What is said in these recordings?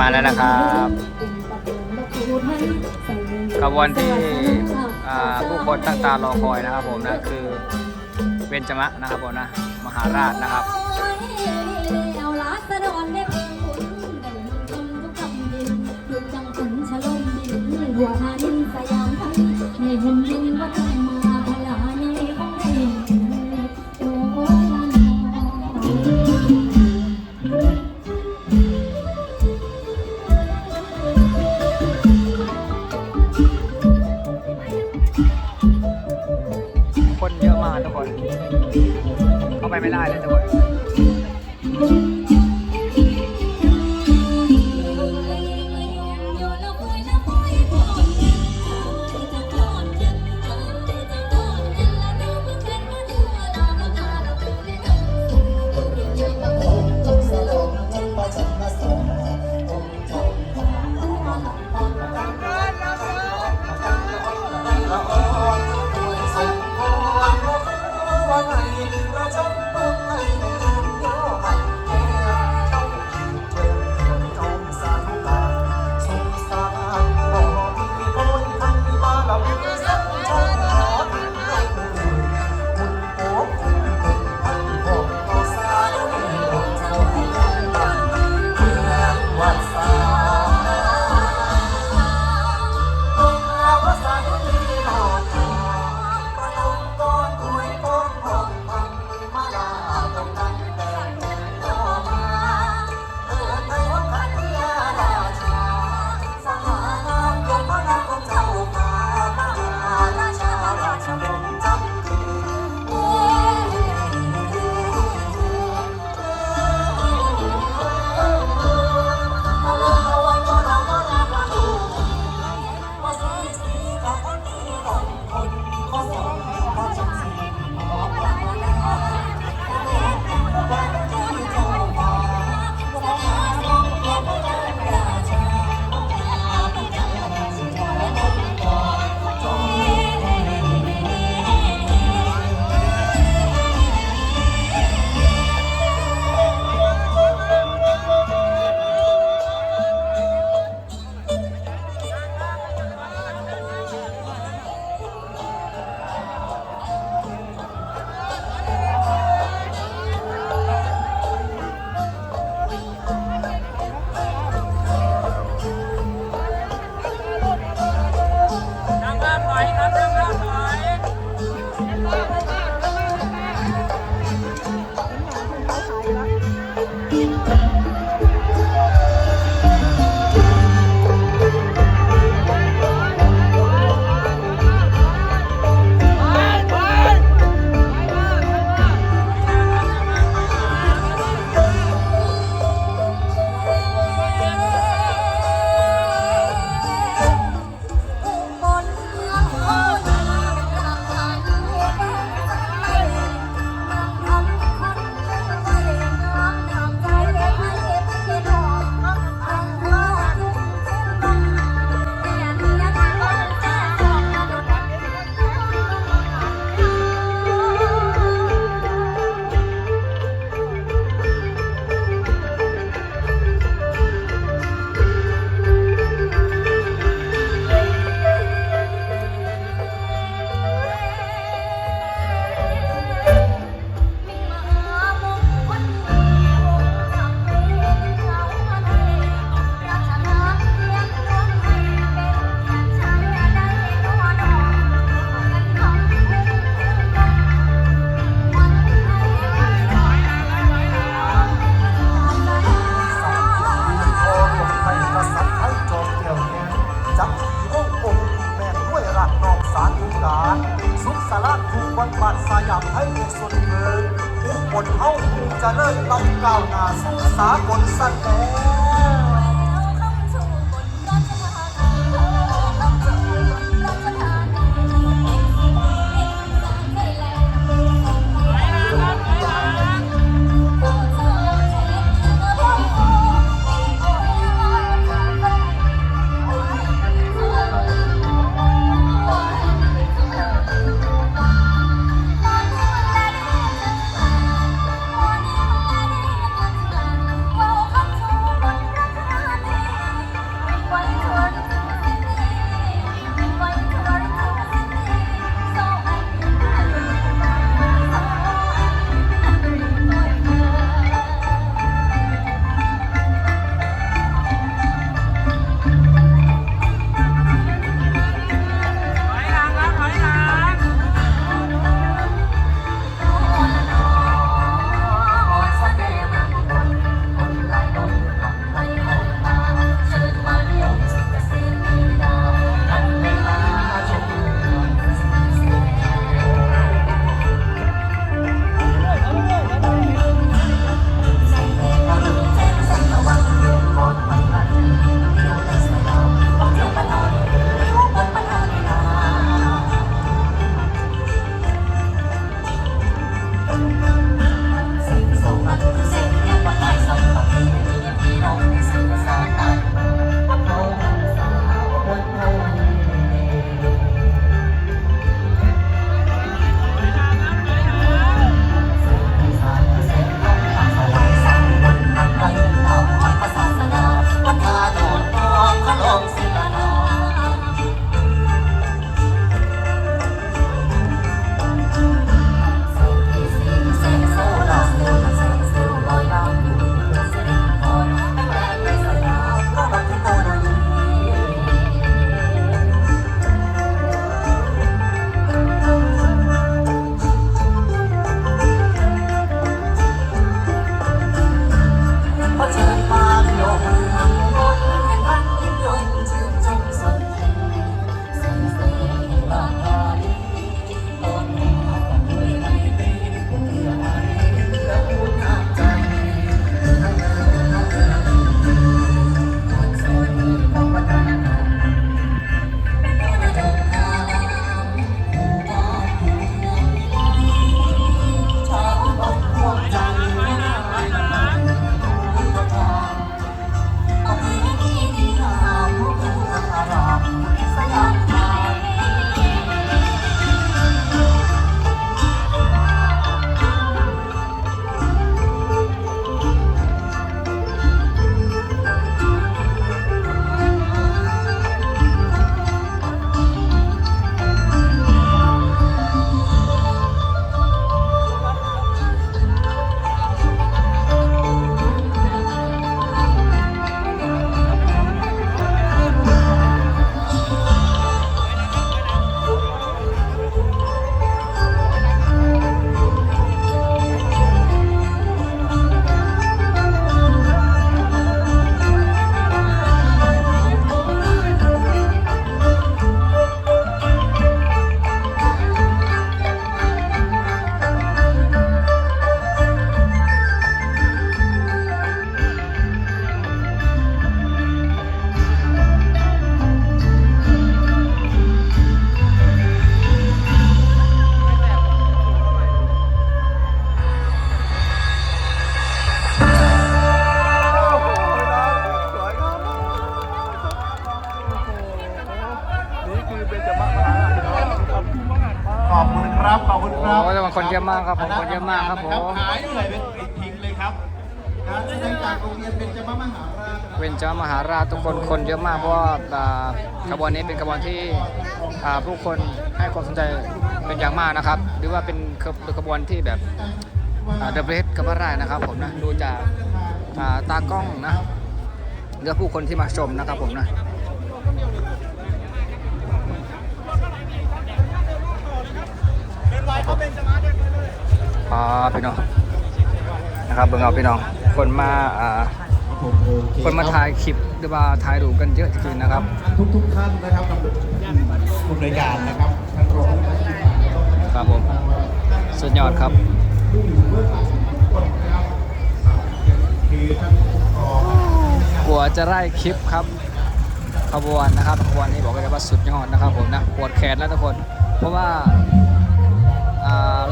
มาแล้วนะครับขบวนที่ผู้คนตั้งตารอคอยนะครับผมนะคือเบญจมะนะครับผมนะมหาราชนะครับ ทุกคน เข้าไปไม่ได้เลยทุกคน Oh, มากครับผมคนเยอะมากครับผมหายเหนื่อยเป็นปิดทิ้งเลยครับการแสดงจากโรงเรียนเป็นจมมหาราชเวนจามหาราชทุกคนคนเยอะมากเพราะว่าอ่าขบวนนี้เป็นขบวนที่อ่าผู้คนให้ความสนใจเป็นอย่างมากนะครับ หรือว่าเป็นขบขบวนที่แบบเดอะเบสกับพระราชนะครับผมนะดูจากอ่าตากล้องนะหรือผู้คนที่มาชมนะครับผมนะ อ่าพี่น้องนะครับเบิ่งเอาพี่น้องคนมาอ่าคนมาถ่ายคลิปหรือว่าถ่ายรูปกันเยอะจริงๆนะครับ ทุกทุกๆท่านนะครับกับผู้บริการนะครับท่านรองผู้บริการแล้วก็คณะครับผมสุดยอดครับผู้อยู่เบื้องหลังทุกคนนะครับคือท่านผู้ปกครองกลัวจะได้คลิปครับขบวนนะครับขบวนนี้บอกเลยว่าสุดยอดนะครับผมนะปวดแขนแล้วทุกคน เพราะว่าอ่า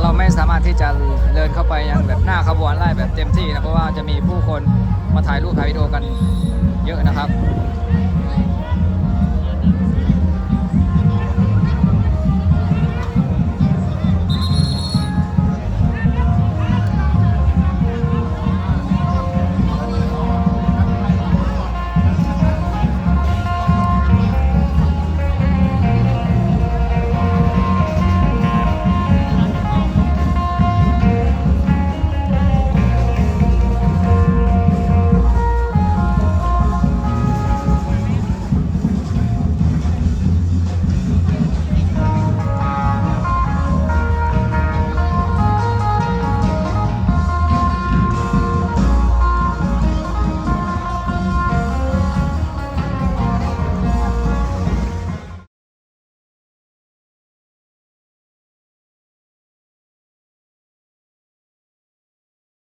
เราไม่สามารถที่จะเดินเข้าไปยังแบบหน้าขบวนไล่แบบเต็มที่นะเพราะว่าจะมีผู้คนมาถ่ายรูปถ่ายวิดีโอกันเยอะนะครับ